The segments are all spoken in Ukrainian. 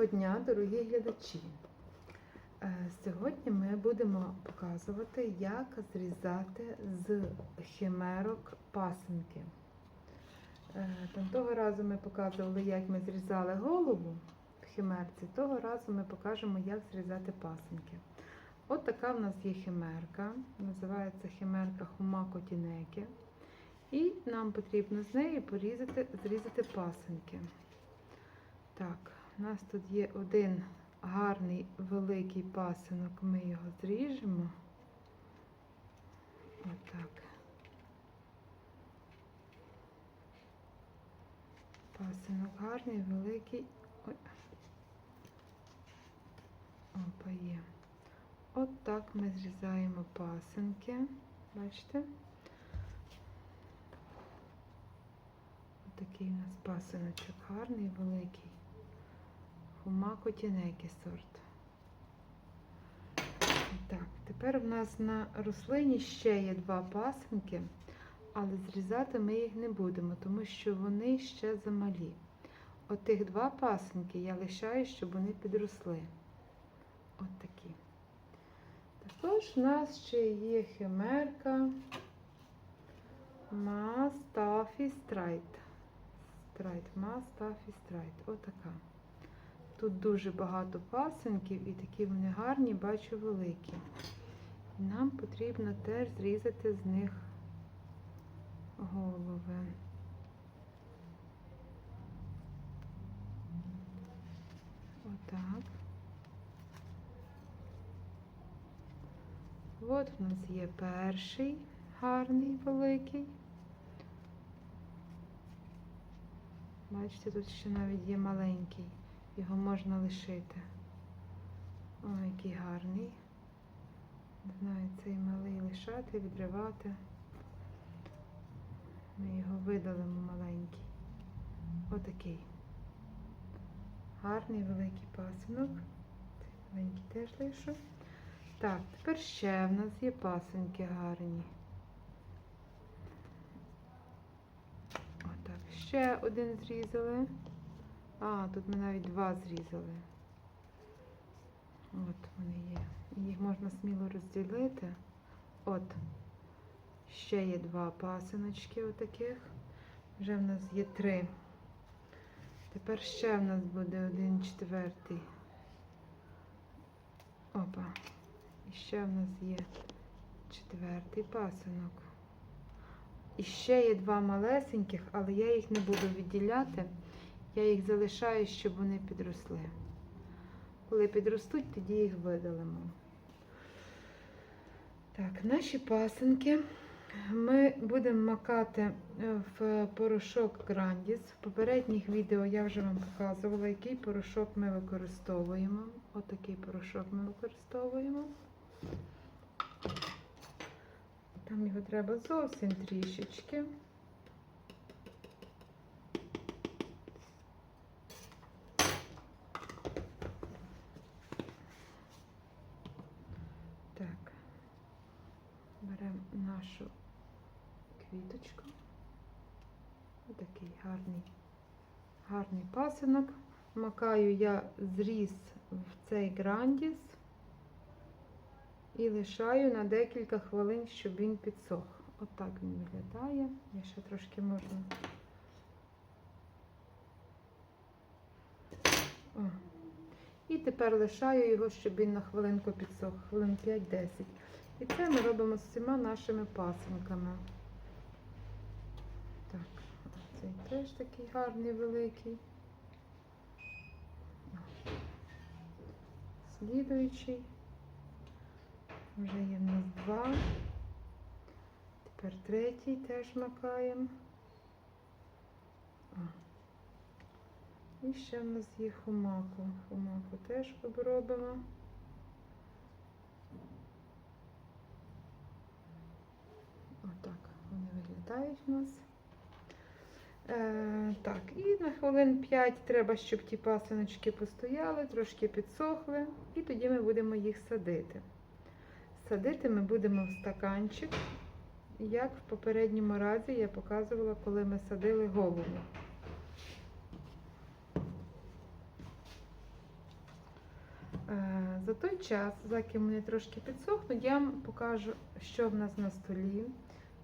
Доброго дня, дорогі глядачі! Е, Сьогодні ми будемо показувати, як зрізати з химерок пасинки. Е, Там того разу ми показували, як ми зрізали голову в химерці, того разу ми покажемо, як зрізати пасинки. От така в нас є химерка, називається химерка Хумако Тінекі. І нам потрібно з неї порізати, зрізати пасинки. Так, у нас тут є один гарний великий пасинок, ми його зріжемо. Отак. Пасинок гарний, великий. Ой. Опа є. От так ми зрізаємо пасинки. Бачите? Такий у нас пасиночок гарний, великий. Хумако тінекі сорт. Так, тепер в нас на рослині ще є два пасинки, але зрізати ми їх не будемо, тому що вони ще замалі. От два пасинки я лишаю, щоб вони підросли. От такі. Також в нас ще є химерка Мастафі Страйт. Страйт, Мастафі Страйт. Отака. Тут дуже багато пасинків і такі вони гарні, бачу великі. Нам потрібно теж зрізати з них голови. Отак. От в нас є перший гарний великий. Бачите, тут ще навіть є маленький. Його можна лишити. Ой, який гарний. Не знаю, цей малий лишати, відривати. Ми його видалимо маленький. Отакий. Гарний великий пасинок. Цей маленький теж лишу. Так, тепер ще в нас є пасинки гарні. Отак, ще один зрізали. А, тут ми навіть два зрізали. От вони є. Їх можна сміло розділити. От. Ще є два пасиночки отаких. Вже в нас є три. Тепер ще в нас буде один четвертий. Опа. І ще в нас є четвертий пасинок. І ще є два малесеньких, але я їх не буду відділяти. Я їх залишаю, щоб вони підросли. Коли підростуть, тоді їх видалимо. Так, наші пасинки ми будемо макати в порошок Грандіс. В попередніх відео я вже вам показувала, який порошок ми використовуємо. Отакий порошок ми використовуємо. Там його треба зовсім трішечки. Так, беремо нашу квіточку. Отакий гарний, гарний пасинок. Макаю я зріз в цей грандіс і лишаю на декілька хвилин, щоб він підсох. Отак він виглядає. Я ще трошки можна. О. І тепер лишаю його, щоб він на хвилинку підсох, хвилин 5-10. І це ми робимо з всіма нашими пасинками. Так, цей теж такий гарний великий. Слідуючий. Вже є в нас два. Тепер третій теж макаємо. І ще в нас є хумаку. Хумаку теж обробимо. Отак виглядають нас. Е, так, і на хвилин 5 треба, щоб ті пасиночки постояли, трошки підсохли, і тоді ми будемо їх садити. Садити ми будемо в стаканчик, як в попередньому разі я показувала, коли ми садили голову. Е, За той час, заки вони трошки підсохнуть, я вам покажу, що в нас на столі.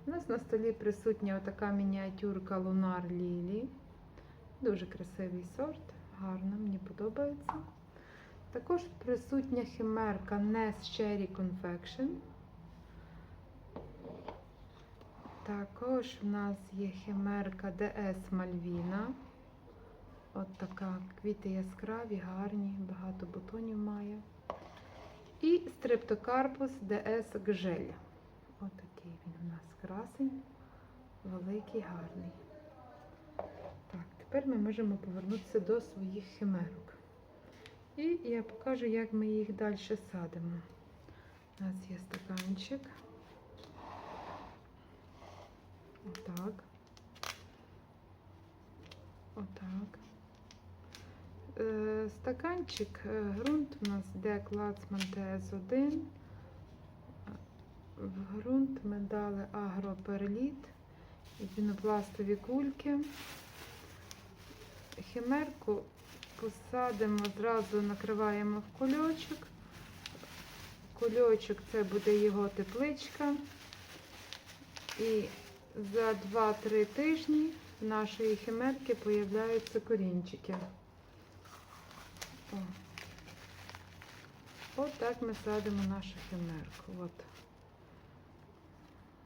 У нас на столі присутня така мініатюрка Lunar Lily. Дуже красивий сорт, гарно, мені подобається. Також присутня химерка Ness Cherry Confection. Також в нас є химерка DS Malvina. От така квіти яскраві, гарні, багато бутонів має. І стрептокарпус DS Gжель. Ось такий він у нас красень, великий, гарний. Так, тепер ми можемо повернутися до своїх химерок. І я покажу, як ми їх далі садимо. У нас є стаканчик. Отак. Отак. Е, Стаканчик, е, ґрунт у нас йде Клацман ТС1. В ґрунт ми дали агроперліт пінопластові кульки. Химерку посадимо, зразу накриваємо в кульочок. Кульочок це буде його тепличка. І за 2-3 тижні в нашої химерки появляються корінчики. О. От ми садимо нашу химерку. От.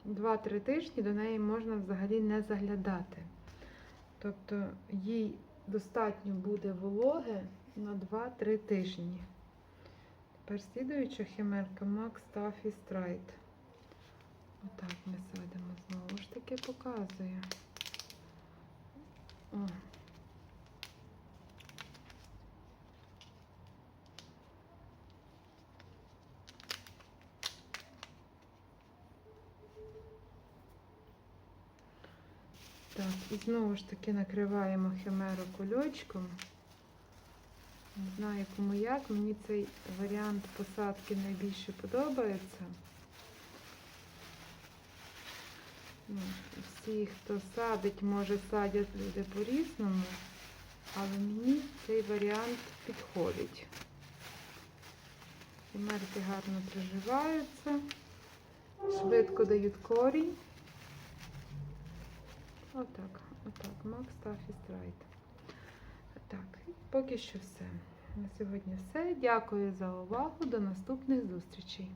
2-3 тижні до неї можна взагалі не заглядати. Тобто їй достатньо буде вологи на 2-3 тижні. Тепер слідуюча химерка Max Taffy Stride. Отак ми садимо. Знову ж таки показує. О. Так, і знову ж таки накриваємо химеру кульочком. Не знаю, кому як. Мені цей варіант посадки найбільше подобається. Ну, всі, хто садить, може садять люди по-різному, але мені цей варіант підходить. Химерки гарно приживаються, швидко дають корінь. Отак, отак, Max Taffy Страйт. Так, поки що все. На сьогодні все. Дякую за увагу. До наступних зустрічей.